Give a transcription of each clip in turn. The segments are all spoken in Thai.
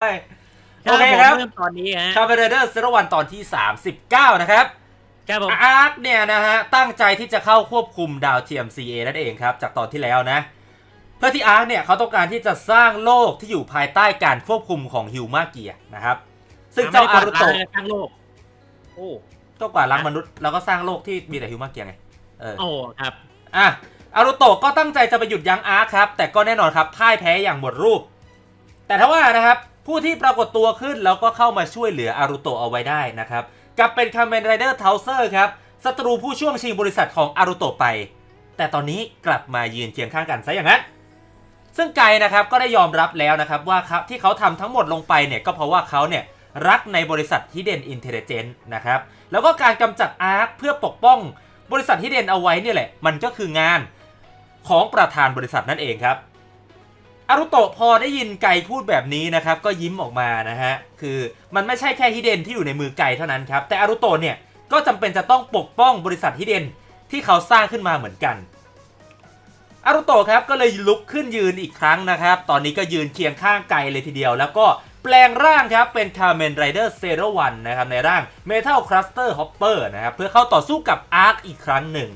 โอเคครับเริ่มตอนนี้ฮะคาเมเรเดอร์เซรวันตอนที่ 39 นะครับครับผมอาร์คเนี่ยนะฮะ ตั้งใจที่จะเข้าควบคุมดาวเทียม CA นั่นเองครับ จากตอนที่แล้วนะ เพื่อที่อาร์คเนี่ยเขาต้องการที่จะสร้างโลกที่อยู่ภายใต้การควบคุมของฮิวมาเกียนะครับ ซึ่งเจ้าอารุโตะไม่ได้กวดล้งทั้งโลกโอ้ก็กว่าดล้างมนุษย์แล้วก็สร้างโลกที่มีแต่ฮิวมาเกียไงเออโอ้ครับอะอารุโตะก็ตั้งใจจะไปหยุดยั้งอาร์คครับ แต่ก็แน่นอนครับพ่ายแพ้อย่างหมดรูป แต่ถ้าว่านะครับ ผู้ที่ปรากฏตัวขึ้นแล้วก็เข้ามาช่วยเหลืออารุโตะเอาไว้ได้นะครับกับเป็นคาเมนไรเดอร์เทาเซอร์ครับศัตรูผู้ช่วงชิงบริษัทของอารุโตะไป แต่ตอนนี้กลับมายืนเคียงข้างกันซะอย่างนั้น ซึ่งไกนะครับก็ได้ยอมรับแล้วนะครับว่าครับที่เขาทำทั้งหมดลงไปเนี่ยก็เพราะว่าเขาเนี่ยรักในบริษัทฮิเดนอินเทลเจนต์นะครับแล้วก็การกำจัดอาร์คเพื่อปกป้องบริษัทฮิเดนเอาไว้เนี่ยแหละ มันก็คืองานของประธานบริษัทนั่นเองครับ อารุโตะพอได้ยินไก่พูดแบบนี้นะครับ ก็ยิ้มออกมานะฮะ คือมันไม่ใช่แค่ฮิเดนที่อยู่ในมือไก่เท่านั้นครับ แต่อารุโตะเนี่ย ก็จำเป็นจะต้องปกป้องบริษัทฮิเดนที่เขาสร้างขึ้นมาเหมือนกันอารุโตะครับก็เลยลุกขึ้นยืนอีกครั้งนะครับ ตอนนี้ก็ยืนเคียงข้างไกลเลยทีเดียว แล้วก็แปลงร่างครับเป็นคา m มนไรเดอร์เซโรวันนะครับในร่าง Metal Cluster Hopper นะครับเพื่อเข้าต่อสู้กับอาร์คอีกครั้งหนึ่ง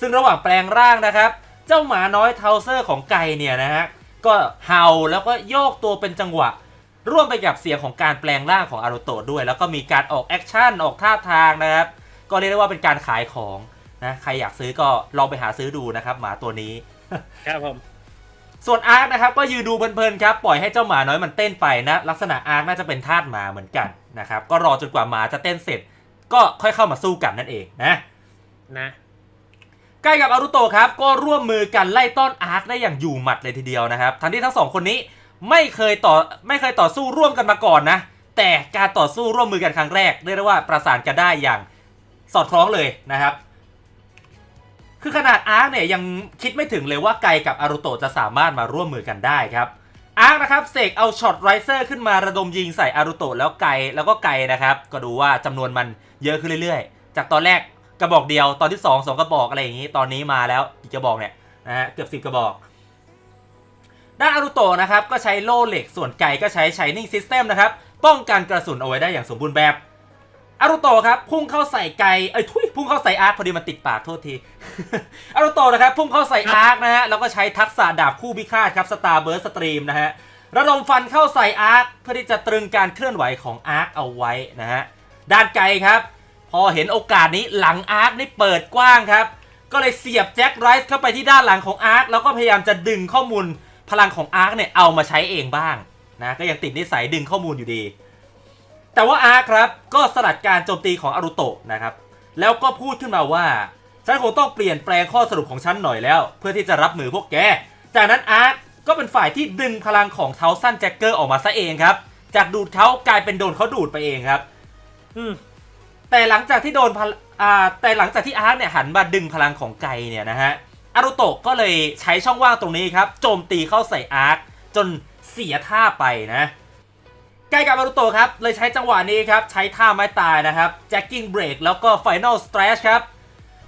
ซึ่งระหว่างแปลงร่างนะครับ เจ้าหมาน้อยเทาเซอร์ของไก่เนี่ยนะฮะ ก็เห่าแล้วก็โยกตัวเป็นจังหวะ ร่วมไปกับเสียงของการแปลงร่างของอารุโตะด้วย แล้วก็มีการออกแอคชั่นออกท่าทางนะครับ ก็เรียกได้ว่าเป็นการขายของนะใครอยากซื้อก็ลองไปหาซื้อดูนะครับ หมาตัวนี้ครับผมส่วนอาร์คนะครับก็ยืนดูเพลินๆครับปล่อยให้เจ้าหมาน้อยมันเต้นไปนะลักษณะอาร์คน่าจะเป็นทาสหมาเหมือนกันนะครับก็รอจนกว่าหมาจะเต้นเสร็จ ก็ค่อยเข้ามาสู้กันนั่นเองนะนะ ใกล้กับอารุโตะครับก็ร่วมมือกันไล่ต้อนอาร์คได้อย่างอยู่หมัดเลยทีเดียวนะครับทั้งที่ทั้งสองคนนี้ไม่เคยต่อไม่เคยต่อสู้ร่วมกันมาก่อนนะ แต่การต่อสู้ร่วมมือกันครั้งแรกเรียกได้ว่าประสานกันได้อย่างสอดคล้องเลยนะครับ คือขนาดอาร์คเนี่ยยังคิดไม่ถึงเลยว่าไกกับอารุโตะจะสามารถมาร่วมมือกันได้ครับอาร์คนะครับเสกเอาช็อตไรเซอร์ขึ้นมาระดมยิงใส่อารุโตะแล้วไกแล้วก็ไกนะครับ ก็ดูว่าจำนวนมันเยอะขึ้นเรื่อยๆ จากตอนแรก กระบอกเดียวตอนที่2 2กระบอกอะไรอย่างนี้ตอนนี้มาแล้วกี่กระบอกเนี่ยนะฮะเกือบ10กระบอก ด้านอารุโตะนะครับก็ใช้โล่เหล็กส่วนไก่ก็ใช้ Shining System นะครับป้องกันกระสุนเอาไว้ได้อย่างสมบูรณ์แบบอารุโตะครับพุ่งเข้าใส่ไก่เอ้ยทุยพุ่งเข้าใส่อาร์คพอดีมันติดปากโทษทีอารุโตะนะครับพุ่งเข้าใส่อาร์คนะฮะแล้วก็ใช้ทักษะดาบคู่พิฆาตครับสตาร์เบิร์สสตรีมนะฮะระดมฟันเข้าใส่อาร์คเพื่อที่จะตรึงการเคลื่อนไหวของอาร์คเอาไว้นะฮะด้านไก่ครับ พอเห็นโอกาสนี้หลังอาร์คนี่เปิดกว้างครับ ก็เลยเสียบแจ็คไรส์เข้าไปที่ด้านหลังของอาร์คแล้วก็พยายามจะดึงข้อมูลพลังของอาร์คเนี่ยเอามาใช้เองบ้างนะก็ยังติดนิสัยดึงข้อมูลอยู่ดี แต่ว่าอาร์คครับก็สลัดการโจมตีของอารุโตะนะครับแล้วก็พูดขึ้นมาว่าฉันคงต้องเปลี่ยนแปลงข้อสรุปของฉันหน่อยแล้ว เพื่อที่จะรับมือพวกแก จากนั้นอาร์คก็เป็นฝ่ายที่ดึงพลังของเท้าสั้นแจ็คเกอร์ออกมาซะเองครับ จากดูดเขากลายเป็นโดนเขาดูดไปเองครับ อืม แต่หลังจากที่โดนพลอ่าแต่หลังจากที่อาร์คเนี่ยหันมาดึงพลังของไกเนี่ยนะฮะอารุโตะก็เลยใช้ช่องว่างตรงนี้ครับ โจมตีเข้าใส่อาร์คจนเสียท่าไปนะใกล้กับอารุโตะครับ เลยใช้จังหวะนี้ครับ ใช้ท่าไม้ตายนะครับแจ็คกิ้งเบรกแล้วก็ไฟนลส r ตรชครับ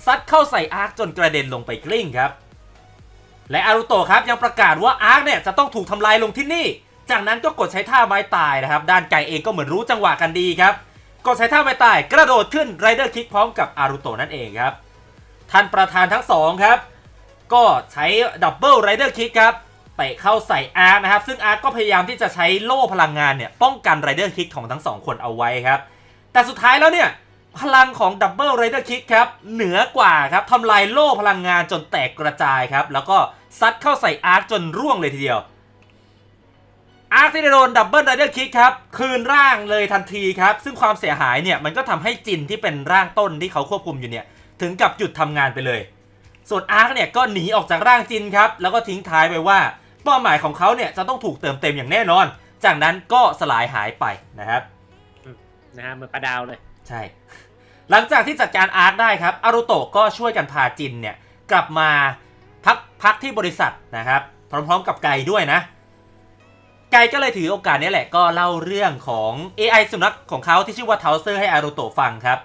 ซัดเข้าใส่อาร์คจนกระเด็นลงไปกลิ้งครับ และอารุโตะครับยังประกาศว่าอาร์คเนี่ยจะต้องถูกทำลายลงที่นี่ จากนั้นก็กดใช้ท่าไม้ตายนะครับ ด้านไกเองก็เหมือนรู้จังหวะกันดีครับ กดใช้ท่าไม้ตายกระโดดขึ้นไรเดอร์คิกพร้อมกับอารุโตนั่นเองครับ ท่านประธานทั้งสองครับ ก็ใช้ดับเบิลไรเดอร์คิกครับเตะเข้าใส่อาร์คนะครับ ซึ่งอาร์ก็พยายามที่จะใช้โล่พลังงานเนี่ยป้องกันไรเดอร์คิกของทั้งสองคนเอาไว้ครับ แต่สุดท้ายแล้วเนี่ยพลังของดับเบิลไรเดอร์คิกครับเหนือกว่าครับทำลายโล่พลังงานจนแตกกระจายครับแล้วก็ซัดเข้าใส่อาร์จนร่วงเลยทีเดียว อาร์คที่ได้โดนดับเบิลไรเดอร์คิกครับคืนร่างเลยทันทีครับ ซึ่งความเสียหายเนี่ยมันก็ทำให้จินที่เป็นร่างต้นที่เขาควบคุมอยู่เนี่ยถึงกับหยุดทำงานไปเลย ส่วนอาร์คเนี่ยก็หนีออกจากร่างจินครับแล้วก็ทิ้งท้ายไปว่าเป้าหมายของเขาเนี่ยจะต้องถูกเติมเต็มอย่างแน่นอน จากนั้นก็สลายหายไปนะครับนะฮะเหมือนปลาดาวเลย ใช่ หลังจากที่จัดการอาร์คได้ครับอารุโตะก็ช่วยกันพาจินเนี่ยกลับมาพักพักที่บริษัทนะครับ พร้อมๆกับไกด้วยนะ ไกก็เลยถือโอกาสนี้แหละก็เล่าเรื่องของ AI สุนัขของเขาที่ชื่อว่าเทาเซอร์ให้อารุโตฟังครับ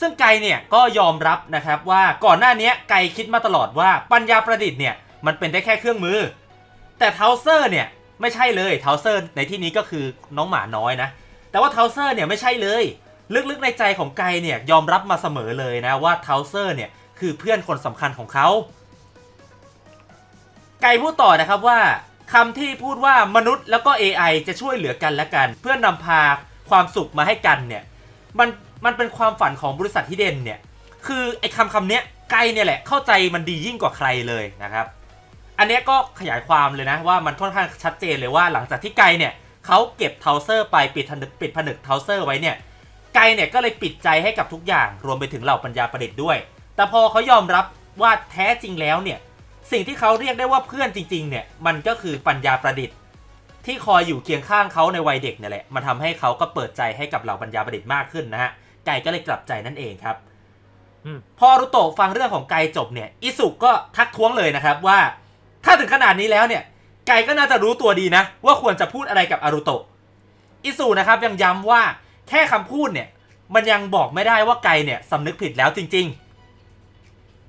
ซึ่งไกเนี่ยก็ยอมรับนะครับว่าก่อนหน้านี้ไกคิดมาตลอดว่าปัญญาประดิษฐ์เนี่ยมันเป็นได้แค่เครื่องมือ แต่เทาเซอร์เนี่ยไม่ใช่เลยเทาเซอร์ในที่นี้ก็คือน้องหมาน้อยนะ แต่ว่าเทาเซอร์เนี่ยไม่ใช่เลย ลึกๆในใจของไกเนี่ยยอมรับมาเสมอเลยนะว่าเทาเซอร์เนี่ยคือเพื่อนคนสำคัญของเขา ไกพูดต่อนะครับว่า คำที่พูดว่ามนุษย์แล้วก็ AI จะช่วยเหลือกันและกัน เพื่อนนำพาความสุขมาให้กันเนี่ยมันมันเป็นความฝันของบริษัทฮิเด่นเนี่ยคือไอ้คำคำเนี้ยไกเนี่ยแหละเข้าใจมันดียิ่งกว่าใครเลยนะครับ อันนี้ก็ขยายความเลยนะว่ามันค่อนข้างชัดเจนเลยว่าหลังจากที่ไกเนี่ยเขาเก็บเทาเซอร์ไปปิดผนึกปิดผนึกเทาเซอร์ไว้เนี่ยไกเนี่ยก็เลยปิดใจให้กับทุกอย่างรวมไปถึงเหล่าปัญญาประดิษฐ์ด้วย แต่พอเขายอมรับว่าแท้จริงแล้วเนี่ย สิ่งที่เขาเรียกได้ว่าเพื่อนจริง ๆ เนี่ย มันก็คือปัญญาประดิษฐ์ ที่คอยอยู่เคียงข้างเขาในวัยเด็กเนี่ยแหละมันทำให้เขาก็เปิดใจให้กับเหล่าปัญญาประดิษฐ์มากขึ้นนะฮะไก่ก็เลยกลับใจนั่นเองครับพออรุโตะฟังเรื่องของไกจบเนี่ยอิสุก็ทักท้วงเลยนะครับว่า ถ้าถึงขนาดนี้แล้วเนี่ย ไกก็น่าจะรู้ตัวดีนะ ว่าควรจะพูดอะไรกับอารุโตะอิสุนะครับยังย้ำว่าแค่คำพูดเนี่ย มันยังบอกไม่ได้ว่าไกเนี่ยสำนึกผิดแล้วจริง ๆ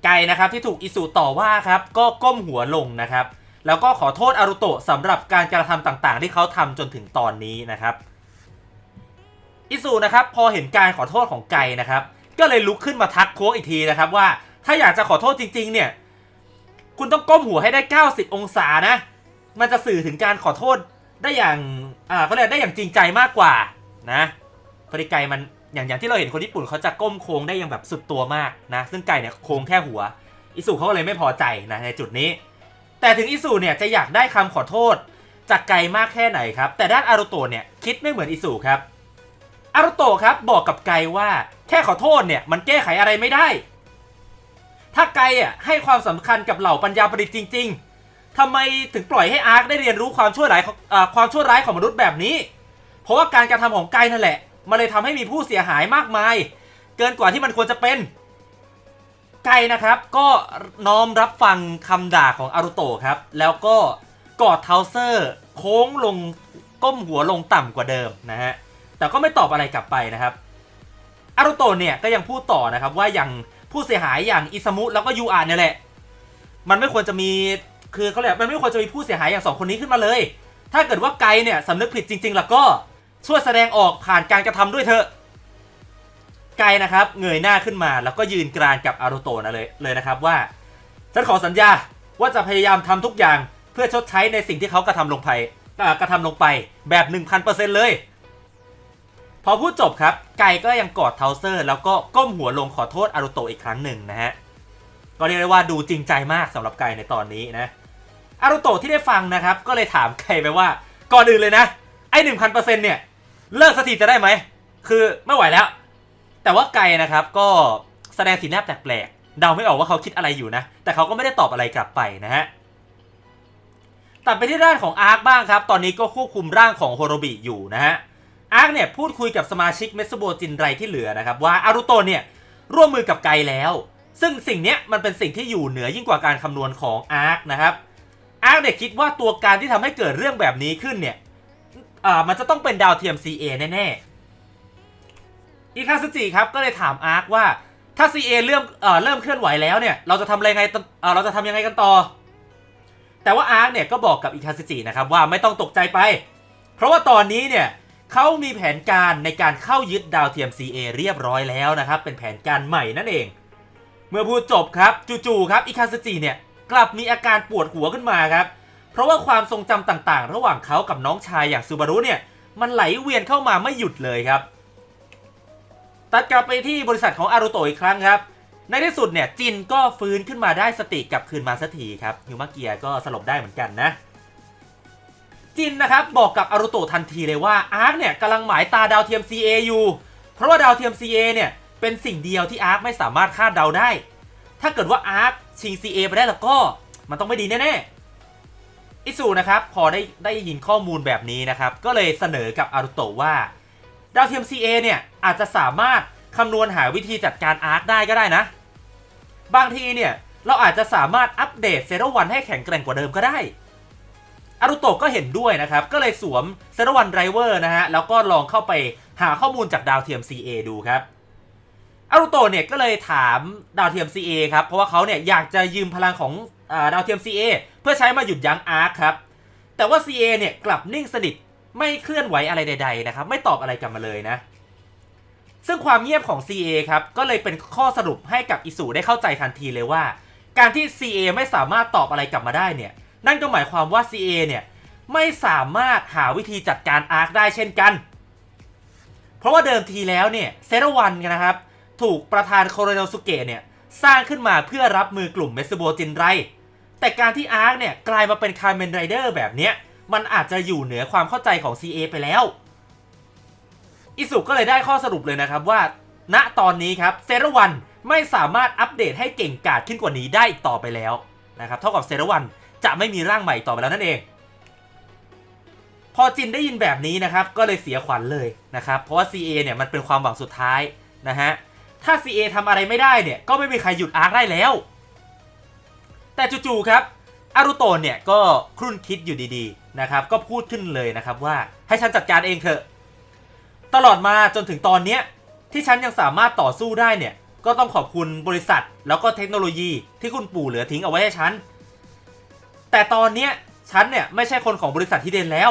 ไกนะครับที่ถูกอิสุต่อว่าครับก็ก้มหัวลงนะครับ แล้วก็ขอโทษอารุโตะสำหรับการกระทำต่างๆ ที่เขาทำจนถึงตอนนี้นะครับ อิสุนะครับพอเห็นการขอโทษของไกนะครับ ก็เลยลุกขึ้นมาทักโค้กอีกทีนะครับว่าถ้าอยากจะขอโทษจริง ๆ เนี่ย คุณต้องก้มหัวให้ได้ 90 องศานะ มันจะสื่อถึงการขอโทษได้อย่างอ่าก็เลยกได้อย่างจริงใจมากกว่านะพอดีไก่มัน อย่างอย่างที่เราเห็นคนญี่ปุ่นเขาจะก้มโค้งได้อย่างแบบสุดตัวมากนะ ซึ่งไก่เนี่ยโค้งแค่หัว อิสุเขาเลยไม่พอใจนะในจุดนี้ แต่ถึงอิสุเนี่ยจะอยากได้คำขอโทษ จากไก่มากแค่ไหนครับ แต่ด้านอารุโตะเนี่ยคิดไม่เหมือนอิสุครับอารุโตะครับบอกกับไก่ว่าแค่ขอโทษเนี่ยมันแก้ไขอะไรไม่ได้ ถ้าไก่อะให้ความสำคัญกับเหล่าปัญญาประดิษฐ์จริง ๆทำไมถึงปล่อยให้อาร์คได้เรียนรู้ความชั่วร้ายความชั่วร้ายของมนุษย์แบบนี้ เพราะว่าการกระทำของไก่นั่นแหละ มันเลยทำให้มีผู้เสียหายมากมาย เกินกว่าที่มันควรจะเป็น ไกนะครับ ก็น้อมรับฟังคำด่าของอารุโตะครับ แล้วก็กอดเทาเซอร์ โค้งลงก้มหัวลงต่ำกว่าเดิมนะฮะ แต่ก็ไม่ตอบอะไรกลับไปนะครับอารุโตะเนี่ยก็ยังพูดต่อนะครับว่าอย่างผู้เสียหายอย่างอิซามุแล้วก็ยูอาเนี่ยแหละ มันไม่ควรจะมีคือเขาเรียกมันไม่ควรจะมีผู้เสียหายอย่างสองคนนี้ขึ้นมาเลย ถ้าเกิดว่าไกเนี่ยสำนึกผิดจริง ๆ แล้วก็ ช่วยแสดงออกผ่านการกระทำด้วยเถอะ ไกนะครับ เงยหน้าขึ้นมา แล้วก็ยืนกรานกับอารุโตะนะเลยเลยนะครับว่า ฉันขอสัญญาว่าจะพยายามทำทุกอย่างเพื่อชดใช้ในสิ่งที่เขากระทำลงไปกระทำลงไปแบบ 1,000%เลย พอพูดจบครับ ไก่ก็ยังกอดเทาเซอร์ แล้วก็ก้มหัวลงขอโทษอารุโตะอีกครั้งหนึ่งนะฮะก็เรียกได้ว่าดูจริงใจมากสำหรับไก่ในตอนนี้นะอารุโตะที่ได้ฟังนะครับ ก็เลยถามไก่ไปว่าก่อนอื่นเลยนะไอ้หนึ่งพันเปอร์เซ็นต์เนี่ย เลิกสักทีจะได้ไหม คือไม่ไหวแล้ว แต่ว่าไก่นะครับก็แสดงสีหน้าแปลกๆ เดาไม่ออกว่าเขาคิดอะไรอยู่นะ แต่เขาก็ไม่ได้ตอบอะไรกลับไปนะฮะ ตัดไปที่ด้านของอาร์คบ้างครับ ตอนนี้ก็ควบคุมร่างของโฮโรบิอยู่นะฮะ อาร์คเนี่ยพูดคุยกับสมาชิกเมสโบจินไรที่เหลือนะครับว่าอารุโตเนี่ยร่วมมือกับไกแล้ว ซึ่งสิ่งเนี้ยมันเป็นสิ่งที่อยู่เหนือยิ่งกว่าการคำนวณของอาร์คนะครับ อาร์คเนี่ยคิดว่าตัวการที่ทำให้เกิดเรื่องแบบนี้ขึ้นเนี่ย อ่ามันจะต้องเป็นดาวเทียม CA แน่ๆอีคาซึจิครับก็เลยถามอาร์คว่าถ้า CA เริ่มเอ่อเริ่มเคลื่อนไหวแล้วเนี่ยเราจะทำอะไรไงอเอ่อเราจะทำยังไงกันต่อ แต่ว่าอาร์คเนี่ยก็บอกกับอีคาซึจินะครับว่าไม่ต้องตกใจไป เพราะว่าตอนนี้เนี่ยเขามีแผนการในการเข้ายึดดาวเทียม CA เรียบร้อยแล้วนะครับ เป็นแผนการใหม่นั่นเอง เมื่อพูดจบครับจู่ๆครับอิคาซึจิเนี่ยกลับมีอาการปวดหัวขึ้นมาครับ เพราะว่าความทรงจำต่างๆ ระหว่างเขากับน้องชายอย่างซูบารุเนี่ยมันไหลเวียนเข้ามาไม่หยุดเลยครับ ตัดกลับไปที่บริษัทของอารุโตะอีกครั้งครับ ในที่สุดเนี่ยจินก็ฟื้นขึ้นมาได้สติกลับคืนมาสักทีครับฮิวมาเกียก็สลบได้เหมือนกันนะ จินนะครับบอกกับอารุโตะทันทีเลยว่าอาร์คเนี่ยกำลังหมายตาดาวเทียม CA อยู่ เพราะว่าดาวเทียม CA เนี่ยเป็นสิ่งเดียวที่อาร์คไม่สามารถคาดเดาได้ ถ้าเกิดว่าอาร์คชิง CA ไปได้แล้วก็มันต้องไม่ดีแน่ๆ อิสุนะครับพอได้ได้ยินข้อมูลแบบนี้นะครับ ก็เลยเสนอกับอารุโตะว่า ดาวเทียม CA เนี่ยอาจจะสามารถคำนวณหาวิธีจัดการอาร์คได้ก็ได้นะ บางทีเนี่ยเราอาจจะสามารถอัปเดตเซโรวันให้แข็งแกร่งกว่าเดิมก็ได้อารุโตะก็เห็นด้วยนะครับ ก็เลยสวมเซโรวันไรเวอร์นะฮะ แล้วก็ลองเข้าไปหาข้อมูลจากดาวเทียม CA ดูครับอารุโตะเนี่ยก็เลยถามดาวเทียม CA ครับ เพราะว่าเขาเนี่ยอยากจะยืมพลังของ ดาวเทียม CA เพื่อใช้มาหยุดยั้งอาร์คครับ แต่ว่า CA เนี่ยกลับนิ่งสนิทไม่เคลื่อนไหวอะไรใด ๆ นะครับ ไม่ตอบอะไรกลับมาเลยนะ ซึ่งความเงียบของ CA ครับ ก็เลยเป็นข้อสรุปให้กับอิสุได้เข้าใจทันทีเลยว่า การที่ CA ไม่สามารถตอบอะไรกลับมาได้เนี่ย นั่นก็หมายความว่า CA เนี่ยไม่สามารถหาวิธีจัดการอาร์คได้เช่นกัน เพราะว่าเดิมทีแล้วเนี่ยเซรวันนะครับ ถูกประธานโคโรโนสุเกะเนี่ยสร้างขึ้นมาเพื่อรับมือกลุ่มเมสโบจินไร แต่การที่อาร์คเนี่ยกลายมาเป็นคาร์เมนไรเดอร์แบบเนี้ยมันอาจจะอยู่เหนือความเข้าใจของ CA ไปแล้ว อิสุก็เลยได้ข้อสรุปเลยนะครับว่า ณตอนนี้ครับเซรวันไม่สามารถอัปเดตให้เก่งกาจขึ้นกว่านี้ได้อีกต่อไปแล้วนะครับเท่ากับเซรวันจะไม่มีร่างใหม่อีกต่อไปแล้วนั่นเอง พอจินได้ยินแบบนี้นะครับ ก็เลยเสียขวัญเลยนะครับ เพราะว่า CA เนี่ยมันเป็นความหวังสุดท้ายนะฮะถ้า CA ทำอะไรไม่ได้เนี่ยก็ไม่มีใครหยุดอาร์คได้แล้ว แต่จู่ๆครับอารุโตะเนี่ยก็ครุ่นคิดอยู่ดีๆนะครับก็พูดขึ้นเลยนะครับว่าให้ฉันจัดการเองเถอะ ตลอดมาจนถึงตอนเนี้ยที่ฉันยังสามารถต่อสู้ได้เนี่ยก็ต้องขอบคุณบริษัท แล้วก็เทคโนโลยีที่คุณปู่เหลือทิ้งเอาไว้ให้ฉัน แต่ตอนเนี้ยฉันเนี่ยไม่ใช่คนของบริษัทฮิเดนแล้ว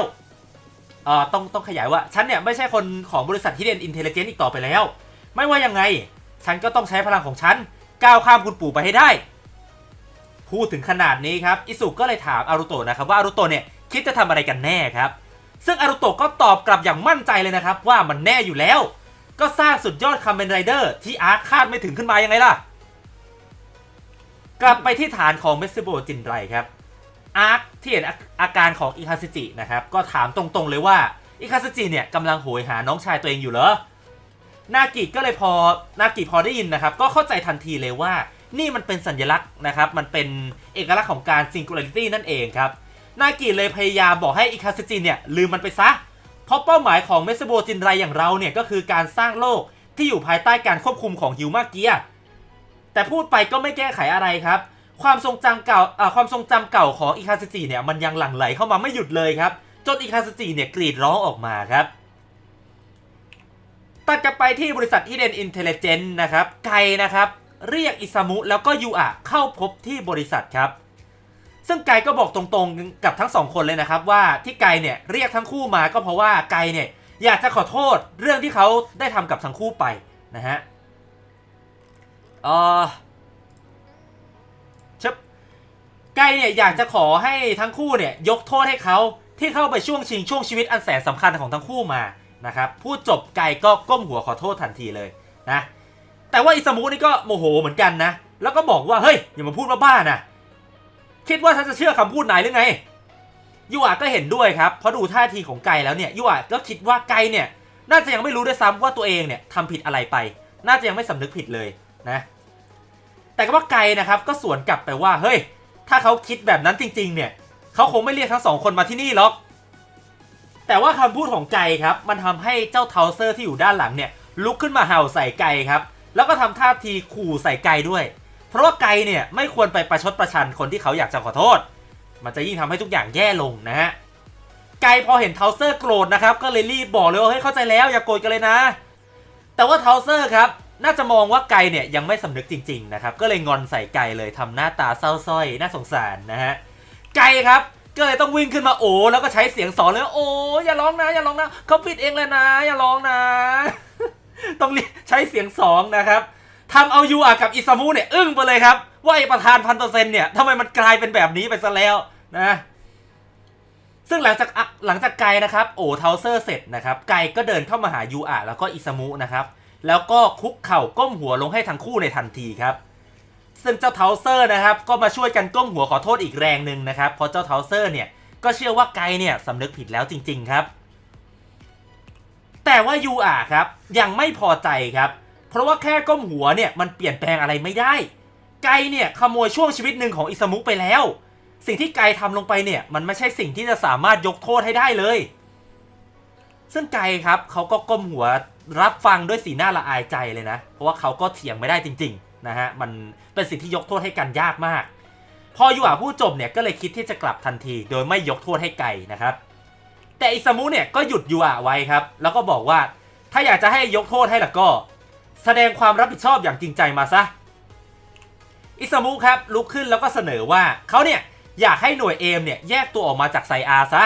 เอ่อต้องต้องขยายว่าฉันเนี่ยไม่ใช่คนของบริษัทฮิเดนอินเทลเจนต์อีกต่อไปแล้ว ไม่ว่ายังไง ฉันก็ต้องใช้พลังของฉันก้าวข้ามคุณปู่ไปให้ได้ พูดถึงขนาดนี้ครับอิสุก็เลยถามอารุโตะนะครับว่าอารุโตะเนี่ยคิดจะทำอะไรกันแน่ครับ ซึ่งอารุโตะก็ตอบกลับอย่างมั่นใจเลยนะครับว่ามันแน่อยู่แล้ว ก็สร้างสุดยอดคาเมนไรเดอร์ที่อาร์คาดไม่ถึงขึ้นมายังไงล่ะ กลับไปที่ฐานของเมสซิโบจินไรครับอาร์คที่เห็นอาอาการของอิคาซิจินะครับก็ถามตรงๆเลยว่าอิคาซิจิเนี่ยกำลังโหยหาน้องชายตัวเองอยู่เหรอนากิก็เลยพอนากิพอได้ยินนะครับ ก็เข้าใจทันทีเลยว่า นี่มันเป็นสัญลักษณ์นะครับ มันเป็นเอกลักษณ์ของการซิง g ู l าริตี้นั่นเองครับ นากิเลยพยายามบอกให้อิคาซิจินเนี่ยลืมมันไปซะ เพราะเป้าหมายของเมสโบจินไรอย่างเราเนี่ยก็คือการสร้างโลกที่อยู่ภายใต้การควบคุมของฮิวมาเกีย แต่พูดไปก็ไม่แก้ไขอะไรครับ ความทรงจำเก่าความทรงจำเก่าของอิคาซิจิเนี่ยมันยังหลั่งไหลเข้ามาไม่หยุดเลยครับ จนอิคาซิจิเนี่ยกรีดร้องออกมาครับตัดกลับไปที่บริษัทที่เดนอินเทลเจนต์นะครับ ไกนะครับ เรียกอิซามุแล้วก็ยูอะเข้าพบที่บริษัทครับ ซึ่งไกก็บอกตรงๆกับทั้งสองคนเลยนะครับว่าที่ไกเนี่ยเรียกทั้งคู่มาก็เพราะว่าไกเนี่ยอยากจะขอโทษเรื่องที่เขาได้ทำกับทั้งคู่ไปนะฮะเออชบไกเนี่ยอยากจะขอให้ทั้งคู่เนี่ยยกโทษให้เขาที่เข้าไปช่วงชิงช่วงชีวิตอันแสนสำคัญของทั้งคู่มานะครับพูดจบไกก็ก้มหัวขอโทษทันทีเลยนะ แต่ว่าอิซามุนี่ก็โมโหเหมือนกันนะ แล้วก็บอกว่าเฮ้ยอย่ามาพูดบ้าๆนะคิดว่าฉันจะเชื่อคำพูดนายหรือไงยูอะก็เห็นด้วยครับเพราะดูท่าทีของไกแล้วเนี่ยยูอะก็คิดว่าไกเนี่ยน่าจะยังไม่รู้ด้วยซ้ำว่าตัวเองเนี่ยทำผิดอะไรไป น่าจะยังไม่สำนึกผิดเลยนะ แต่ก็ว่าไกนะครับก็สวนกลับไปว่าเฮ้ย ถ้าเขาคิดแบบนั้นจริง ๆ เนี่ยเขาคงไม่เรียกทั้งสองคนมาที่นี่หรอก แต่ว่าคำพูดของไกครับ มันทำให้เจ้าเทาเซอร์ที่อยู่ด้านหลังเนี่ยลุกขึ้นมาเห่าใส่ไกครับ แล้วก็ทำท่าทีขู่ใส่ไกด้วย เพราะว่าไกเนี่ยไม่ควรไปประชดประชันคนที่เขาอยากจะขอโทษ มันจะยิ่งทำให้ทุกอย่างแย่ลงนะฮะ ไกพอเห็นเทาเซอร์โกรธนะครับ ก็เลยรีบบอกเลยว่าเฮ้ยเข้าใจแล้วอย่าโกรธกันเลยนะ แต่ว่าเทาเซอร์ครับน่าจะมองว่าไกเนี่ยยังไม่สำนึกจริงๆนะครับ ก็เลยงอนใส่ไกเลยทำหน้าตาเศร้าสร้อยน่าสงสารนะฮะ ไกครับก็เลยต้องวิ่งขึ้นมาโอ้แล้วก็ใช้เสียงสอนเลยว่าโอ้อย่าร้องนะอย่าร้องนะเขาผิดเองเลยนะ อย่าร้องนะ ต้องเรียกใช้เสียงสองนะครับทำเอายูอะกับอิซามุเนี่ยอึ้งไปเลยครับ ว่าไอประธานพันเปอร์เซ็นเนี่ยทำไมมันกลายเป็นแบบนี้ไปซะแล้วนะซึ่งหลังจากอะหลังจากไกนะครับโอเทาเซอร์เสร็จนะครับไกก็เดินเข้ามาหายูอะแล้วก็อิซามุนะครับแล้วก็คุกเข่าก้มหัวลงให้ทั้งคู่ในทันทีครับซึ่งเจ้าเทาเซอร์นะครับก็มาช่วยกันก้มหัวขอโทษอีกแรงหนึ่งนะครับเพราะเจ้าเทาเซอร์เนี่ยก็เชื่อว่าไกเนี่ยสำนึกผิดแล้วจริง ๆ ครับ แต่ว่ายูอะครับยังไม่พอใจครับ เพราะว่าแค่ก้มหัวเนี่ยมันเปลี่ยนแปลงอะไรไม่ได้ ไกเนี่ยขโมยช่วงชีวิตหนึ่งของอิซามุไปแล้ว สิ่งที่ไกทำลงไปเนี่ยมันไม่ใช่สิ่งที่จะสามารถยกโทษให้ได้เลย ซึ่งไกครับเขาก็ก้มหัวรับฟังด้วยสีหน้าละอายใจเลยนะ เพราะว่าเขาก็เถียงไม่ได้จริง ๆนะฮะมันเป็นสิ่งที่ยกโทษให้กันยากมาก พอยูอาพูดจบเนี่ยก็เลยคิดที่จะกลับทันที โดยไม่ยกโทษให้ไกนะครับ แต่อิซามุเนี่ยก็หยุดยูอาไว้ครับ แล้วก็บอกว่าถ้าอยากจะให้ยกโทษให้ล่ะก็ แสดงความรับผิดชอบอย่างจริงใจมาซะ อิซามุครับลุกขึ้นแล้วก็เสนอว่าเขาเนี่ยอยากให้หน่วยเอมเนี่ยแยกตัวออกมาจากไซอาซะ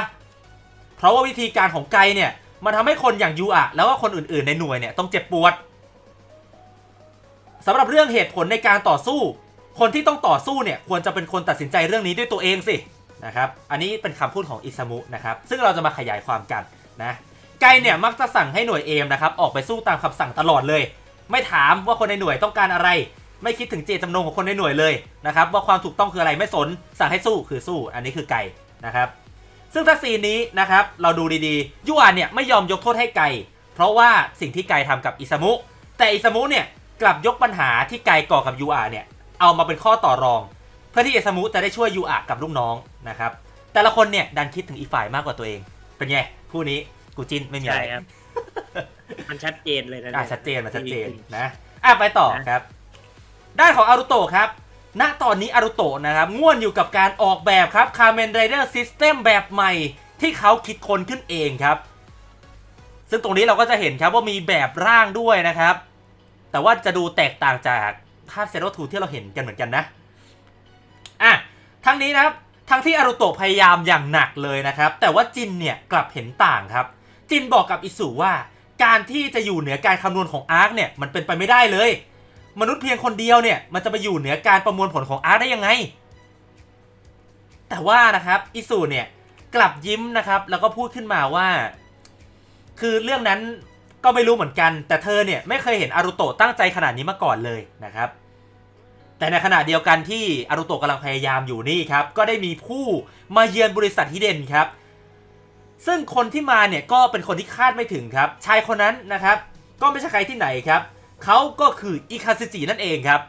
เพราะว่าวิธีการของไกเนี่ยมันทำให้คนอย่างยูอะแล้วก็คนอื่นๆในหน่วยเนี่ยต้องเจ็บปวดสำหรับเรื่องเหตุผลในการต่อสู้ คนที่ต้องต่อสู้เนี่ยควรจะเป็นคนตัดสินใจเรื่องนี้ด้วยตัวเองสิ นะครับ อันนี้เป็นคำพูดของอิซามุนะครับ ซึ่งเราจะมาขยายความกันนะไกเนี่ยมักจะสั่งให้หน่วยเอมนะครับออกไปสู้ตามคำสั่งตลอดเลย ไม่ถามว่าคนในหน่วยต้องการอะไร ไม่คิดถึงเจตจำนงของคนในหน่วยเลยนะครับว่าความถูกต้องคืออะไรไม่สน สั่งให้สู้คือสู้ อันนี้คือไก่นะครับ ซึ่งถ้าซีนนี้นะครับเราดูดีๆยูอานเนี่ยไม่ยอมยกโทษให้ไก่เพราะว่าสิ่งที่ไก่ทำกับอิซามุ แต่อิซามุเนี่ยกลับยกปัญหาที่ไก่ก่อกับยูอาเนี่ยเอามาเป็นข้อต่อรอง พื่อที่อิซามุจะได้ช่วยยูอากับลูกน้องนะครับแต่ละคนเนี่ยดันคิดถึงอีกฝ่ายมากกว่าตัวเอง เป็นไงคู่นี้กูจินไม่มีอะใช่ไรครับมันชัดเจนเลยนะอะยชัดเจนมันชัดเจนนะอะไปต่อครับ ด้านของอารุโตะครับณตอนนี้อารุโตะนะครับง่วนอยู่กับการออกแบบครับคาเมนไรเดอร์ซิสเต็มแบบใหม่ที่เขาคิดค้นขึ้นเองครับ ซึ่งตรงนี้เราก็จะเห็นครับว่ามีแบบร่างด้วยนะครับ แต่ว่าจะดูแตกต่างจากภาพเซโรทูที่เราเห็นกันเหมือนกันนะ อะทั้งนี้นะครับทั้งที่อารุโตพยายามอย่างหนักเลยนะครับ แต่ว่าจินเนี่ยกลับเห็นต่างครับ จินบอกกับอิสุว่า การที่จะอยู่เหนือการคำนวณของอาร์คเนี่ยมันเป็นไปไม่ได้เลย มนุษย์เพียงคนเดียวเนี่ยมันจะไปอยู่เหนือการประมวลผลของอาร์คได้ยังไง แต่ว่านะครับอิสุเนี่ยกลับยิ้มนะครับแล้วก็พูดขึ้นมาว่า คือเรื่องนั้นก็ไม่รู้เหมือนกัน แต่เธอเนี่ยไม่เคยเห็นอารุโตตั้งใจขนาดนี้มาก่อนเลยนะครับ แต่ในขณะเดียวกันที่อารุโตะกำลังพยายามอยู่นี่ครับ ก็ได้มีผู้มาเยือนบริษัทฮิเดนครับ ซึ่งคนที่มาเนี่ยก็เป็นคนที่คาดไม่ถึงครับ ชายคนนั้นนะครับ ก็ไม่ใช่ใครที่ไหนครับเขาก็คืออิคาซึจินั่นเองครับ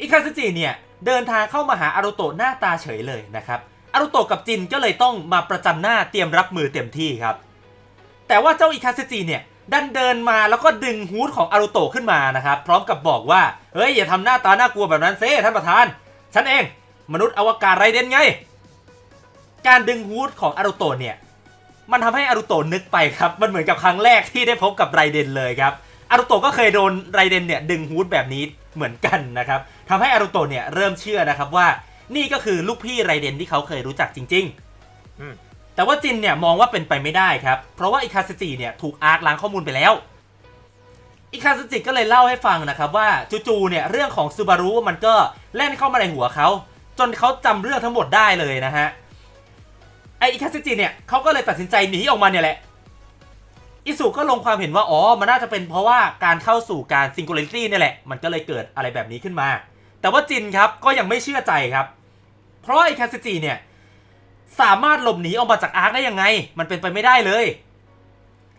อิคาซึจิเนี่ยเดินทางเข้ามาหาอารุโตะหน้าตาเฉยเลยนะครับอารุโตะกับจินก็เลยต้องมาประจันหน้าเตรียมรับมือเต็มที่ครับ แต่ว่าเจ้าอิคาซึจิเนี่ย ดันเดินมาแล้วก็ดึงฮูดของอารุโตะขึ้นมานะครับ พร้อมกับบอกว่า เฮ้ย อย่าทำหน้าตาน่ากลัวแบบนั้นเซ่ท่านประธาน ฉันเอง มนุษย์อวกาศไรเดนไง การดึงฮูดของอารุโตะเนี่ย มันทำให้อารุโตะนึกไปครับ มันเหมือนกับครั้งแรกที่ได้พบกับไรเดนเลยครับอารุโตะก็เคยโดนไรเดนเนี่ยดึงฮูดแบบนี้เหมือนกันนะครับทำให้อารุโตะเนี่ยเริ่มเชื่อนะครับว่า นี่ก็คือลูกพี่ไรเดนที่เขาเคยรู้จักจริงๆอื แต่ว่าจินเนี่ยมองว่าเป็นไปไม่ได้ครับ เพราะว่าอิคาสจิเนี่ยถูกอาร์คล้างข้อมูลไปแล้วอิคาสจิก็เลยเล่าให้ฟังนะครับว่าจู่ๆเนี่ยเรื่องของซูบารุมันก็แล่นเข้ามาในหัวเขาจนเขาจำเรื่องทั้งหมดได้เลยนะฮะไออิคาสจิเนี่ยเขาก็เลยตัดสินใจหนีออกมาเนี่ยแหละอิสุก็ลงความเห็นว่าอ๋อมันน่าจะเป็นเพราะว่าการเข้าสู่การซิง g u ล a ริตี้เนี่ยแหละ มันก็เลยเกิดอะไรแบบนี้ขึ้นมา แต่ว่าจินครับก็ยังไม่เชื่อใจครับ เพราะอิคาสจิเนี่ย สามารถหลบหนีออกมาจากอาร์คได้ยังไง มันเป็นไปไม่ได้เลย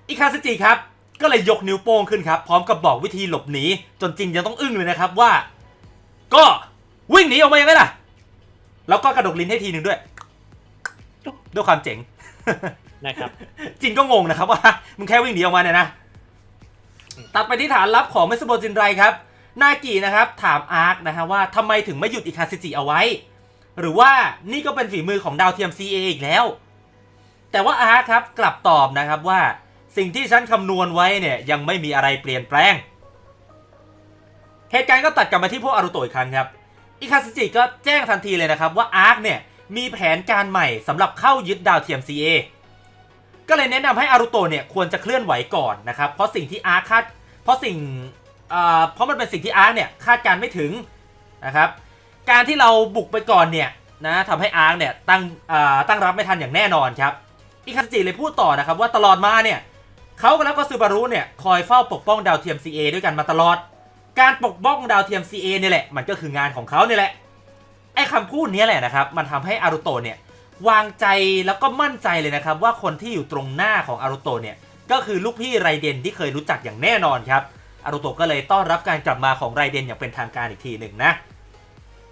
อิคาซึจิครับ ก็เลยยกนิ้วโป้งขึ้นครับ พร้อมกับบอกวิธีหลบหนี จนจินยังต้องอึ้งเลยนะครับว่า ก็วิ่งหนีออกมายังไงล่ะ แล้วก็กระดกลิ้นให้ทีหนึ่งด้วย ด้วยความเจ๋งนะครับจินก็งงนะครับว่ามึงแค่วิ่งหนีออกมาเนี่ยนะ ตัดไปที่ฐานลับของเมสโบจินไรครับ นากินะครับถามอาร์คนะฮะว่าทำไมถึงไม่หยุดอิคาซิจิเอาไว้ หรือว่านี่ก็เป็นฝีมือของดาวเทียม CA อีกแล้ว แต่ว่าอาร์คครับกลับตอบนะครับว่าสิ่งที่ฉันคำนวณไว้เนี่ยยังไม่มีอะไรเปลี่ยนแปลง เหตุการณ์ก็ตัดกลับมาที่พวกอารุโตะอีกครั้งครับ อิคาซิจิก็แจ้งทันทีเลยนะครับว่าอาร์คเนี่ยมีแผนการใหม่สำหรับเข้ายึดดาวเทียม CA ก็เลยแนะนำให้อารุโตะเนี่ยควรจะเคลื่อนไหวก่อนนะครับเพราะสิ่งที่อาร์คคาดเพราะสิ่งเอ่อเพราะมันเป็นสิ่งที่อาร์คเนี่ยคาดการณ์ไม่ถึงนะครับ การที่เราบุกไปก่อนเนี่ยนะทำให้อาร์คเนี่ยตั้งตั้งรับไม่ทันอย่างแน่นอนครับอิคาจิเลยพูดต่อนะครับว่าตลอดมาเนี่ยเขากับก็ซูบารุเนี่ยคอยเฝ้าปกป้องดาวเทียม CA ด้วยกันมาตลอด การปกป้องดาวเทียม CA เนี่ยแหละมันก็คืองานของเขาเนี่ยแหละไอ้คำพูดนี้แหละนะครับมันทำให้อารุโตเนี่ยวางใจแล้วก็มั่นใจเลยนะครับว่าคนที่อยู่ตรงหน้าของอารุโตเนี่ยก็คือลูกพี่ไรเดนที่เคยรู้จักอย่างแน่นอนครับอารุโตก็เลยต้อนรับการกลับมาของไรเดนอย่างเป็นทางการอีกทีหนึ่งนะ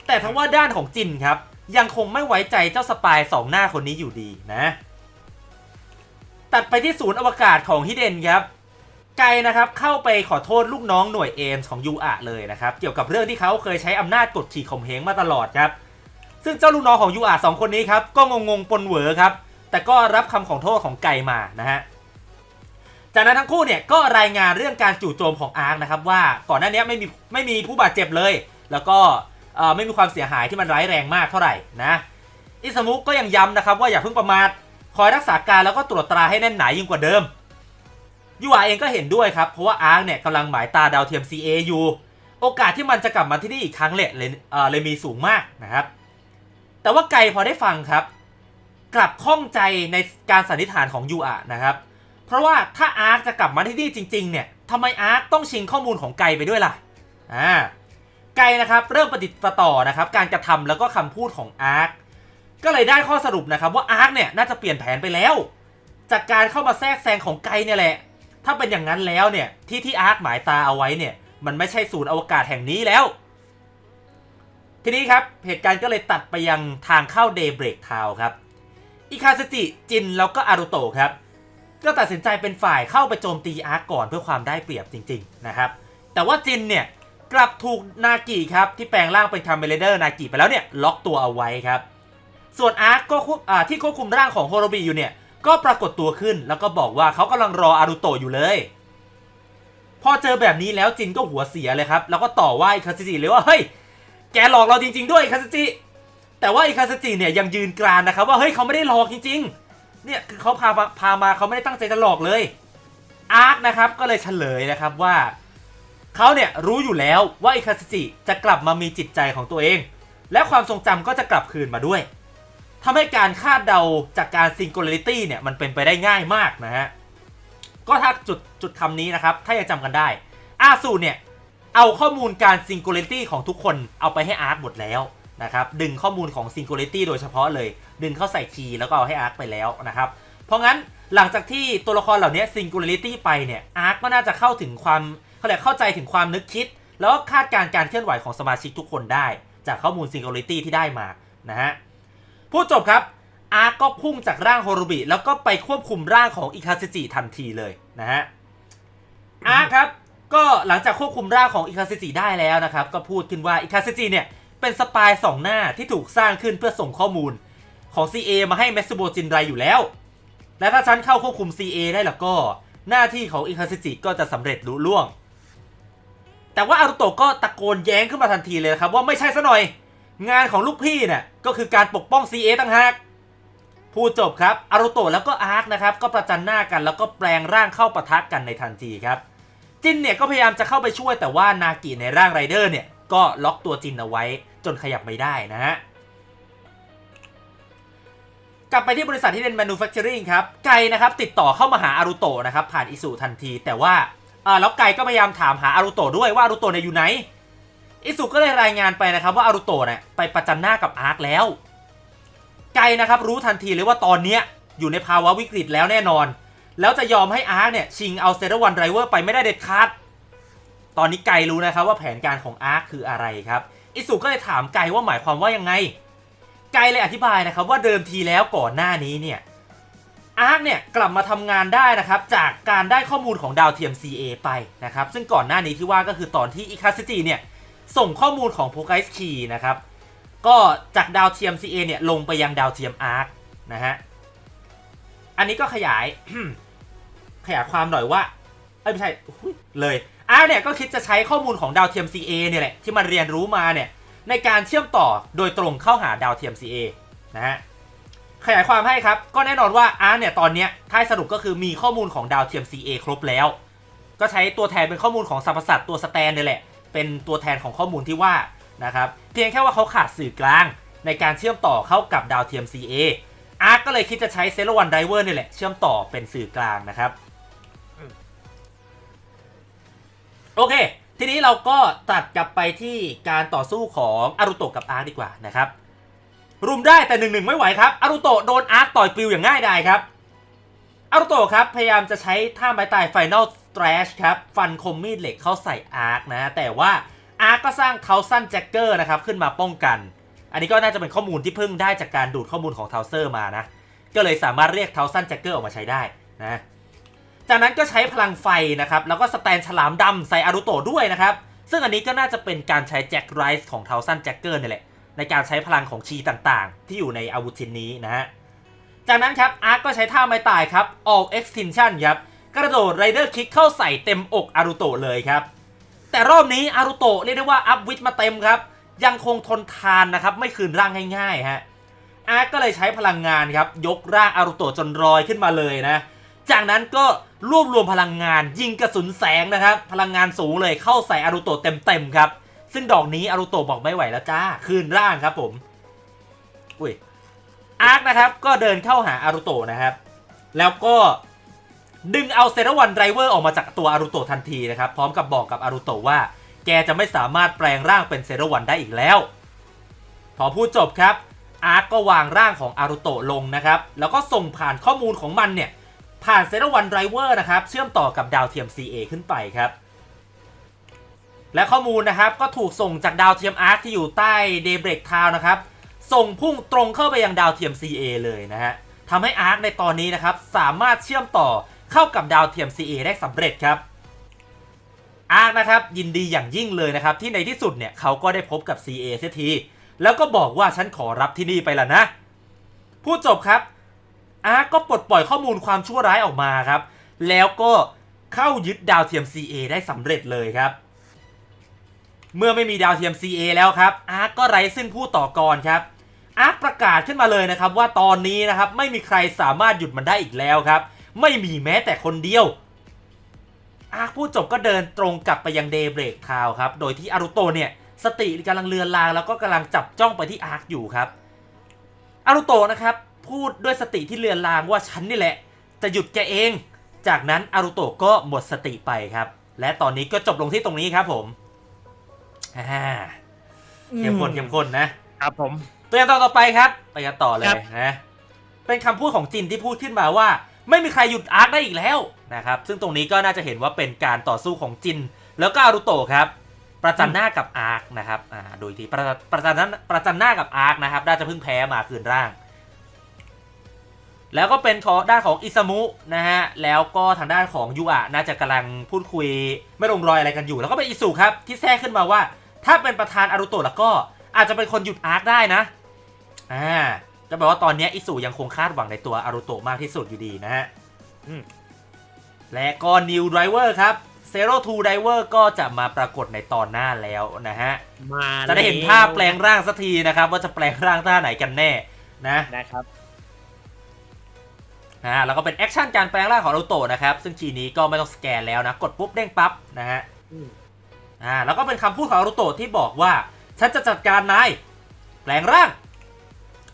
แต่ทั้งว่าด้านของจินครับ ยังคงไม่ไว้ใจเจ้าสปายสองหน้าคนนี้อยู่ดีนะ ตัดไปที่ศูนย์อวกาศของฮิเดนครับ ไกนะครับ เข้าไปขอโทษลูกน้องหน่วยเอมของยูอะเลยนะครับ เกี่ยวกับเรื่องที่เขาเคยใช้อำนาจกดขี่ข่มเหงมาตลอดครับ ซึ่งเจ้าลูกน้องของยูอะสองคนนี้ครับ ก็งงงๆปนเหวอครับ แต่ก็รับคำขอโทษของไกมานะฮะจากนั้นทั้งคู่เนี่ยก็รายงานเรื่องการจู่โจมของอาร์คนะครับว่าก่อนหน้านี้ไม่มีไม่มีผู้บาดเจ็บเลย แล้วก็ ไม่มีความเสียหายที่มันร้ายแรงมากเท่าไหร่นะอิสมุก็ยังย้ำนะครับว่าอย่าเพิ่งประมาทคอยรักษาการแล้วก็ตรวจตราให้แน่นหนายิ่งกว่าเดิมยูอาเองก็เห็นด้วยครับ เพราะว่าอาร์คเนี่ยกำลังหมายตาดาวเทียม CA อยู่โอกาสที่มันจะกลับมาที่นี่อีกครั้งเลยเลยเลยมีสูงมากนะครับ แต่ว่าไกลพอได้ฟังครับ กลับข้องใจในการสันนิษฐานของยูอานะครับ เพราะว่าถ้าอาร์คจะกลับมาที่นี่จริง ๆ เนี่ยทำไมอาร์คต้องชิงข้อมูลของไกลไปด้วยล่ะอ่า ไกลนะครับเริ่มประดิษฐ์ประต่อนะครับการกระทำแล้วก็คำพูดของอาร์คก็เลยได้ข้อสรุปนะครับว่าอาร์คเนี่ยน่าจะเปลี่ยนแผนไปแล้ว จากการเข้ามาแทรกแซงของไกลเนี่ยแหละ ถ้าเป็นอย่างนั้นแล้วเนี่ยที่ที่อาร์คหมายตาเอาไว้เนี่ยมันไม่ใช่ศูนย์อวกาศแห่งนี้แล้ว ทีนี้ครับเหตุการณ์ก็เลยตัดไปยังทางเข้าเดย์เบรกทาวครับอิคาซจิจินแล้วก็อารุโตครับก็ตัดสินใจเป็นฝ่ายเข้าไปโจมตีอาร์คก่อนเพื่อความได้เปรียบจริง ๆนะครับ แต่ว่าจินเนี่ย กลับถูกนากิครับที่แปลงร่างเป็นคาเมเลเดอร์นากิไปแล้วเนี่ยล็อกตัวเอาไว้ครับ ส่วนอาร์คก็ควบที่ควบคุมร่างของโฮโรบิอยู่เนี่ยก็ปรากฏตัวขึ้นแล้วก็บอกว่าเขากำลังรออารุโตอยู่เลย พอเจอแบบนี้แล้วจินก็หัวเสียเลยครับ แล้วก็ต่อว่าอิคาซิจิเลยว่าเฮ้ยแกหลอกเราจริง ๆ ด้วยอิคาซิจิแต่ว่าไอคาซจิเนี่ยยังยืนกรานนะครับว่าเฮ้ยเขาไม่ได้หลอกจริงๆ เนี่ยคือเขาพามาพามาเขาไม่ได้ตั้งใจจะหลอกเลย อาร์คนะครับก็เลยเฉลยนะครับว่า เขาเนี่ยรู้อยู่แล้วว่าอิคาซจิจะกลับมามีจิตใจของตัวเอง และความทรงจำก็จะกลับคืนมาด้วยทำให้การคาดเดาจากการซิง g u l a r i t y เนี่ยมันเป็นไปได้ง่ายมากนะฮะ ก็ถ้าจุดจุดคำนี้นะครับ ถ้ายังจำกันได้ อาสูเนี่ย เอาข้อมูลการ Singularity ของทุกคนเอาไปให้อาร์คหมดแล้วนะครับ ดึงข้อมูลของ Singularity โดยเฉพาะเลย ดึงเข้าใส่คีย์แล้วก็เอาให้อาร์คไปแล้วนะครับ เพราะงั้นหลังจากที่ตัวละครเหล่านี้ Singularity ไปเนี่ยอาร์คก็น่าจะเข้าถึงความ เขาเรียกเข้าใจถึงความนึกคิด แล้วก็คาดการณ์การเคลื่อนไหวของสมาชิกทุกคนได้ จากข้อมูล Singularity ที่ได้มานะฮะพูดจบครับอาร์ก็พุ่งจากร่างโฮโรบิแล้วก็ไปควบคุมร่างของอิคาซิจิทันทีเลยนะฮะอาร์คครับก็หลังจากควบคุมร่างของอิคาซิจิได้แล้วนะครับ ก็พูดขึ้นว่าอิคาซิจิเนี่ยเป็นสปายสองหน้าที่ถูกสร้างขึ้นเพื่อส่งข้อมูลของ CA มาให้เมสโบจินไรอยู่แล้ว และถ้าฉันเข้าควบคุม CA ได้แล้วก็ หน้าที่ของอิคาซิจิก็จะสำเร็จลุล่วง แต่ว่าอารุโตะก็ตะโกนแย้งขึ้นมาทันทีเลยครับว่าไม่ใช่ซะหน่อย งานของลูกพี่เนี่ยก็คือการปกป้อง CA ต่างหากพูดจบครับอารุโตะแล้วก็อาร์คนะครับก็ประจันหน้ากันแล้วก็แปลงร่างเข้าปะทะกันในทันทีครับจินเนี่ยก็พยายามจะเข้าไปช่วยแต่ว่านากิในร่างไรเดอร์เนี่ยก็ล็อกตัวจินเอาไว้จนขยับไม่ได้นะฮะกลับไปที่บริษัทที่เป็น manufacturing ครับ ไกนะครับติดต่อเข้ามาหาอารุโตะนะครับผ่านอิสุทันที แต่ว่า อ่าแล้วไกก็พยายามถามหาอารุโตะด้วยว่าอารุโตะเนี่ยอยู่ไหน อิสุก็เลยรายงานไปนะครับว่าอารุโตะเนี่ยไปประจันหน้ากับอาร์คแล้ว ไกนะครับรู้ทันทีเลยว่าตอนเนี้ยอยู่ในภาวะวิกฤตแล้วแน่นอน แล้วจะยอมให้อาร์คเนี่ยชิงเอาเซราวันไรเวอร์ไปไม่ได้เด็ดขาด ตอนนี้ไกรู้นะครับว่าแผนการของอาร์คคืออะไรครับ อิสุก็เลยถามไกว่าหมายความว่ายังไง ไกเลยอธิบายนะครับว่าเดิมทีแล้วก่อนหน้านี้เนี่ย อาร์คเนี่ยกลับมาทำงานได้นะครับจากการได้ข้อมูลของดาวเทียม CA ไปนะครับซึ่งก่อนหน้านี้ที่ว่าก็คือตอนที่อิคาซิจิเนี่ยส่งข้อมูลของโพไกส์คีนะครับก็จากดาวเทียม CA เนี่ยลงไปยังดาวเทียมอาร์คนะฮะอันนี้ก็ขยายขยายความหน่อยว่าไม่ใช่เลยอาร์คเนี่ยก็คิดจะใช้ข้อมูลของดาวเทียม CA เนี่ยแหละที่มันเรียนรู้มาเนี่ยในการเชื่อมต่อโดยตรงเข้าหาดาวเทียม CA นะฮะ ขยายความให้ครับ ก็แน่นอนว่าอาร์คเนี่ยตอนเนี้ยท้ายสรุปก็คือมีข้อมูลของดาวเทียม CA ครบแล้ว ก็ใช้ตัวแทนเป็นข้อมูลของสรรพสัตว์ตัวสแตนเนี่ยแหละ เป็นตัวแทนของข้อมูลที่ว่านะครับเพียงแค่ว่าเขาขาดสื่อกลาง ในการเชื่อมต่อเข้ากับดาวเทียม CA อาร์ก็เลยคิดจะใช้เซโ o วันไดเวอร์นี่แหละเชื่อมต่อเป็นสื่อกลางนะครับโอเค ทีนี้เราก็ตัดกลับไปที่การต่อสู้ของอารุโตะกับอาร์ดีกว่านะครับ รุมได้แต่หนึ่งหนึ่งไม่ไหวครับอารุโตะโดนอาร์คต่อยปลิวอย่างง่ายดายครับอารุโตะครับพยายามจะใช้ท่าไม้ตายไฟน a ลส r ตรชครับฟันคมมีดเหล็กเข้าใส่อาร์คนะแต่ว่าอาร์คก็สร้างเทาสั้นแจ็คเกอร์นะครับขึ้นมาป้องกัน อันนี้ก็น่าจะเป็นข้อมูลที่เพิ่งได้จากการดูดข้อมูลของเทาเซอร์มานะก็เลยสามารถเรียกเทาสั้นแจ็คเกอร์ออกมาใช้ได้นะจากนั้นก็ใช้พลังไฟนะครับแล้วก็สแตนฉลามดำใส่อารุโตะด้วยนะครับซึ่งอันนี้ก็น่าจะเป็นการใช้แจ็คไรส์ของเทาสั้นแจ็คเกอร์นี่แหละ ในการใช้พลังของชีต่างๆ ที่อยู่ในอาวุธชิ้นนี้นะฮะ จากนั้นครับอาร์คก็ใช้ท่าไม้ตายครับ all extinction ครับกระโดดไรเดอร์คิกเข้าใส่เต็มอกอารุโตะเลยครับ แต่รอบนี้อารุโตะเรียกได้ว่าอัพวิทมาเต็มครับ ยังคงทนทานนะครับไม่คืนร่างง่ายๆฮะอาร์คก็เลยใช้พลังงานครับยกร่างอารุโตะจนลอยขึ้นมาเลยนะ จากนั้นก็รวบรวมพลังงานยิงกระสุนแสงนะครับ พลังงานสูงเลยเข้าใส่อารุโตะเต็มๆครับ ซึ่งดอกนี้อารุโตะบอกไม่ไหวแล้วจ้า คืนร่างครับผม อุ้ย อาร์คนะครับ ก็เดินเข้าหาอารุโตะนะครับ แล้วก็ดึงเอาเซรวันไรเวอร์ออกมาจากตัวอารุโตะทันทีนะครับ พร้อมกับบอกกับอารุโตะว่า แกจะไม่สามารถแปลงร่างเป็นเซรวันได้อีกแล้ว พอพูดจบครับ อาร์คก็วางร่างของอารุโตะลงนะครับ แล้วก็ส่งผ่านข้อมูลของมันเนี่ย ผ่านเซรวันไรเวอร์นะครับ เชื่อมต่อกับดาวเทียม CA ขึ้นไปครับ และข้อมูลนะครับก็ถูกส่งจากดาวเทียมอาร์คที่อยู่ใต้เดเบรกทาวนะครับ ส่งพุ่งตรงเข้าไปยังดาวเทียม CA เลยนะฮะทำให้อาร์คในตอนนี้นะครับสามารถเชื่อมต่อเข้ากับดาวเทียม CA ได้สำเร็จครับอาร์คนะครับยินดีอย่างยิ่งเลยนะครับที่ในที่สุดเนี่ยเขาก็ได้พบกับ CA เสียที แล้วก็บอกว่าฉันขอรับที่นี่ไปละนะ พูดจบครับอาร์คก็ปลดปล่อยข้อมูลความชั่วร้ายออกมาครับ แล้วก็เข้ายึดดาวเทียม CA ได้สำเร็จเลยครับ เมื่อไม่มีดาวเทียม CA แล้วครับอาร์คก็ไร้ซึ่งผู้ต่อกรครับอาร์คประกาศขึ้นมาเลยนะครับว่าตอนนี้นะครับไม่มีใครสามารถหยุดมันได้อีกแล้วครับ ไม่มีแม้แต่คนเดียวอาร์คพูดจบก็เดินตรงกลับไปยังเดย์เบรกทาวครับ โดยที่อารุโตเนี่ยสติกำลังเลือนลางแล้วก็กำลังจับจ้องไปที่อาร์คอยู่ครับอารุโตนะครับพูดด้วยสติที่เลือนลางว่าฉันนี่แหละ จะหยุดแกเอง จากนั้นอารุโตก็หมดสติไปครับ และตอนนี้ก็จบลงที่ตรงนี้ครับผม อ่าเข้มข้นเข้มข้นนะครับผม ตัวอย่างต่อต่อไปครับไปกันต่อเลครัยบนะ เป็นคำพูดของจินที่พูดขึ้นมาว่า ไม่มีใครหยุดอาร์คได้อีกแล้วนะครับ ซึ่งตรงนี้ก็น่าจะเห็นว่าเป็นการต่อสู้ของจิน แล้วก็อารุโตะครับ ประจันหน้ากับอาร์คนะครับอ่าโดยที่ประประจันหน้าประจันหน้ากับอาร์คนะครับ น่าจะเพิ่งแพ้มาคืนร่าง แล้วก็เป็นของด้านของอิซามุนะฮะ แล้วก็ทางด้านของยูอะน่าจะกำลังพูดคุย ไม่ลงรอยอะไรกันอยู่ แล้วก็เป็นอิสุครับที่แทรกขึ้นมาว่า ถ้าเป็นประธานอารุโตะแล้วก็อาจจะเป็นคนหยุดอาร์คได้นะอ่าจะแปลว่าตอนนี้อิสุยังคงคาดหวังในตัวอารุโตะมากที่สุดอยู่ดีนะฮะอืมและก็นิวไดเวอร์ครับเซโร่ทูไดเวอร์ก็จะมาปรากฏในตอนหน้าแล้วนะฮะมาจะได้เห็นภาพแปลงร่างสักทีนะครับ ว่าจะแปลงร่างท่าไหนกันแน่นะนะครับอ่าแล้วก็เป็นแอคชั่นการแปลงร่างของอารุโตะนะครับ ซึ่งทีนี้ก็ไม่ต้องสแกนแล้วนะ กดปุ๊บเด้งปั๊บนะฮะ อืมอ่าแล้วก็เป็นคำพูดของอารุโตะที่บอกว่า ฉันจะจัดการนาย แปลงร่าง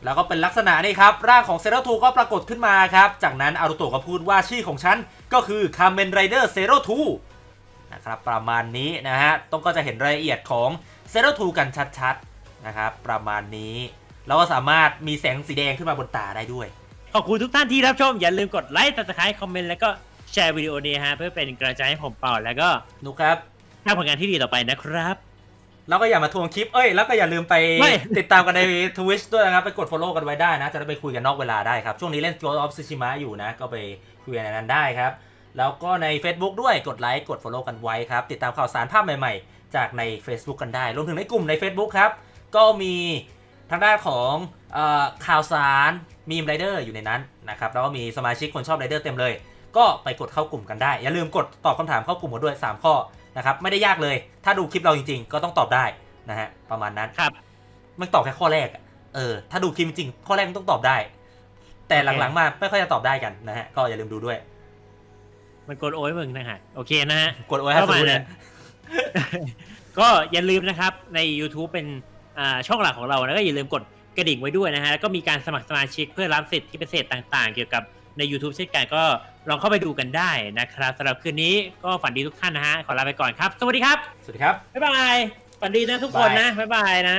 แล้วก็เป็นลักษณะนี้ครับ ร่างของเซโรทูก็ปรากฏขึ้นมาครับ จากนั้นอารุโตะก็พูดว่าชื่อของฉัน ก็คือคา m เมนไรเดอร์เซโรทูนะครับประมาณนี้นะฮะต้องก็จะเห็นรายละเอียดของเซโรทูกันชัดๆนะครับประมาณนี้แล้วก็สามารถมีแสงสีแดงขึ้นมาบนตาได้ด้วย ขอบคุณทุกท่านที่รับชม อย่าลืมกดไลค์ติดตามคอมเมนต์แล้วก็แชร์วิดีโอนี้ฮะเพื่อเป็นกำลังใจให้ผมเป่าแล้วก็นุกครับ ทำผลงานที่ดีต่อไปนะครับ แล้วก็อย่ามาทวงคลิป เอ้ย แล้วก็อย่าลืมไปไม่ ติดตามกันใน Twitch ด้วยนะครับ ไปกด follow กันไว้ได้นะ จะได้ไปคุยกันนอกเวลาได้ครับ ช่วงนี้เล่น Ghost of Tsushima อยู่นะ ก็ไปคุยกันในนั้นได้ครับ แล้วก็ใน Facebook ด้วย กดไลค์ กด follow กันไว้ครับ ติดตามข่าวสารภาพใหม่ๆ จากใน Facebook กันได้ รวมถึงในกลุ่มใน Facebook ครับ ก็มีทางด้านของเออข่าวสารมีมไรเดอร์อยู่ในนั้นนะครับ แล้วก็มีสมาชิกคนชอบไรเดอร์เต็มเลย ก็ไปกดเข้ากลุ่มกันได้ อย่าลืมกดตอบคำถามเข้ากลุ่มกันด้วย 3 ข้อ นะครับไม่ได้ยากเลย ถ้าดูคลิปเราจริง ๆ ก็ต้องตอบได้นะฮะประมาณนั้นครับมันตอบแค่ข้อแรกอะเออถ้าดูคลิปจริงๆข้อแรกมันต้องตอบได้ แต่หลังๆมาไม่ค่อยจะตอบได้กันนะฮะก็อย่าลืมดูด้วย มันกดโอ้ยมึงนะฮะโอเคนะฮะกดโอ้ยให้ประสุมาณดเลนั้ยนก็อย่าลืมนะครับใน YouTube เป็นอ่าช่องหลักของเราแล้วก็อย่าลืมกดกระดิ่งไว้ด้วยนะฮะแล้วก็มีการสมัครสมาชิกเพื่อรับสิทธิพิเศษต่าง ๆ เกี่ยวกับ ใน YouTube เช่นกันก็ลองเข้าไปดูกันได้นะครับสำหรับคืนนี้ก็ฝันดีทุกท่านนะฮะ ขอลาไปก่อนครับ สวัสดีครับ สวัสดีครับ บ๊ายบาย ฝันดีนะทุกคนนะ บ๊ายบายนะ